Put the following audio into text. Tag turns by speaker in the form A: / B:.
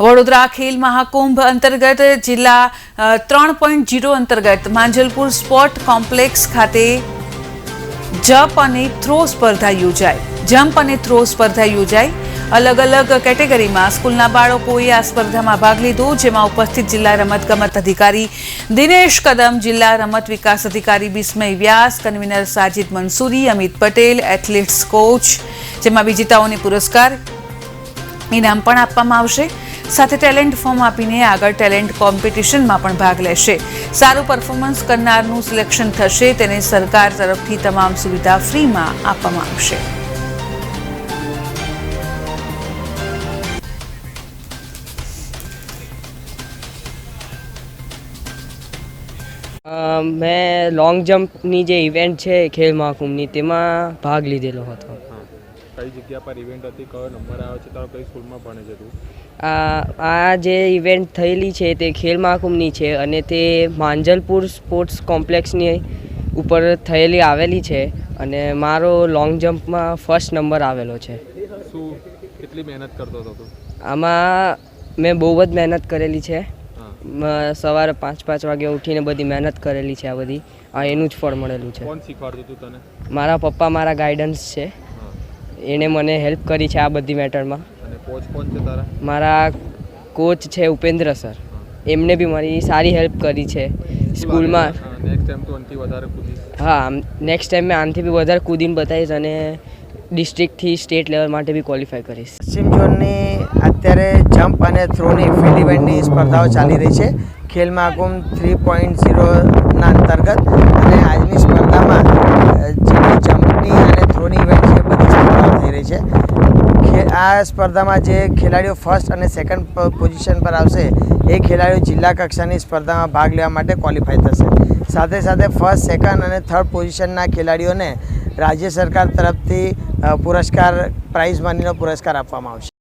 A: વડોદરા ખેલ મહાકુંભ અંતર્ગત જિલ્લા ત્રણ પોઈન્ટ જીરો અંતર્ગત માંજલપુર સ્પોર્ટ કોમ્પ્લેક્સ ખાતે જમ્પ અને થ્રો સ્પર્ધા યોજાઈ. જમ્પ અને થ્રો સ્પર્ધા યોજાઈ. અલગ અલગ કેટેગરીમાં સ્કૂલના બાળકોએ આ સ્પર્ધામાં ભાગ લીધો, જેમાં ઉપસ્થિત જિલ્લા રમતગમત અધિકારી દિનેશ કદમ, જિલ્લા રમત વિકાસ અધિકારી Bismay Vyas, convener Sajid Mansuri Amit Patel, athletes coach, જેમાં વિજેતાઓને પુરસ્કાર ઇનામ પણ આપવામાં આવશે. સાથે ટેલેન્ટ ફોર્મ આપીને આગળ ટેલેન્ટ કોમ્પિટિશનમાં પણ ભાગ લેશે. સારું પરફોર્મન્સ કરનારનું સિલેક્શન થશે, તેને સરકાર તરફથી તમામ સુવિધા ફ્રીમાં આપવામાં આવશે.
B: મેં લોંગ જમ્પની જે ઇવેન્ટ છે, ખેલ મહાકુંભની, તેમાં ભાગ લીધેલો હતો.
C: કઈ જગ્યા પર ઇવેન્ટ હતી કયો નંબર આવ્યો છે તારો કઈ સ્કૂલમાં ભણે છે તું?
B: આ આ જે ઇવેન્ટ થયેલી છે તે ખેલ મહાકુંભની છે અને તે માંજલપુર સ્પોર્ટ્સ કોમ્પ્લેક્સની ઉપર થયેલી આવેલી છે અને મારો લોંગ જમ્પમાં ફર્સ્ટ નંબર આવેલો છે.
C: શું કેટલી મહેનત કરતો હતો તું?
B: આમાં મેં બહુ જ મહેનત કરેલી છે. સવારે પાંચ પાંચ વાગે ઉઠીને બધી મહેનત કરેલી છે આ બધી. આ એનું જ ફળ મળેલું છે.
C: કોણ શીખવાડતું તું તને?
B: મારા પપ્પા મારા ગાઈડન્સ છે. એણે મને હેલ્પ કરી છે આ બધી મેટરમાં.
C: અને કોચ કોણ છે તારા?
B: મારા કોચ છે ઉપેન્દ્ર સર. એમને બી મારી સારી હેલ્પ કરી છે સ્કૂલમાં.
C: નેક્સ્ટ ટાઈમ તું આનથી વધારે કૂદીશ.
B: હા નેક્સ્ટ ટાઈમ મેં આનાથી બી વધારે કૂદીને બતાવીશ અને ડિસ્ટ્રિક્ટથી સ્ટેટ લેવલ માટે બી ક્વોલિફાય કરીશ.
D: સિમ ઝોનની અત્યારે જમ્પ અને થ્રોની ફિલ્ડ ઇવેન્ટની સ્પર્ધાઓ ચાલી રહી છે. ખેલ મહાકુંભ થ્રી પોઈન્ટ ઝીરોના અંતર્ગત અને આજની સ્પર્ધામાં અ, જેની જમ્પની અને થ્રોની ઇવેન્ટ છે બધી સ્પર્ધાઓ થઈ રહી છે ખે- આ સ્પર્ધામાં જે ખેલાડીઓ ફર્સ્ટ અને સેકન્ડ પોઝિશન પર આવશે, એ ખેલાડીઓ જિલ્લા કક્ષાની સ્પર્ધામાં ભાગ લેવા માટે ક્વોલિફાય થશે. સાથે સાથે ફર્સ્ટ સેકન્ડ અને થર્ડ પોઝિશનના ખેલાડીઓને રાજ્ય સરકાર તરફથી પુરસ્કાર પ્રાઇઝ મનીનો પુરસ્કાર આપવામાં આવશે.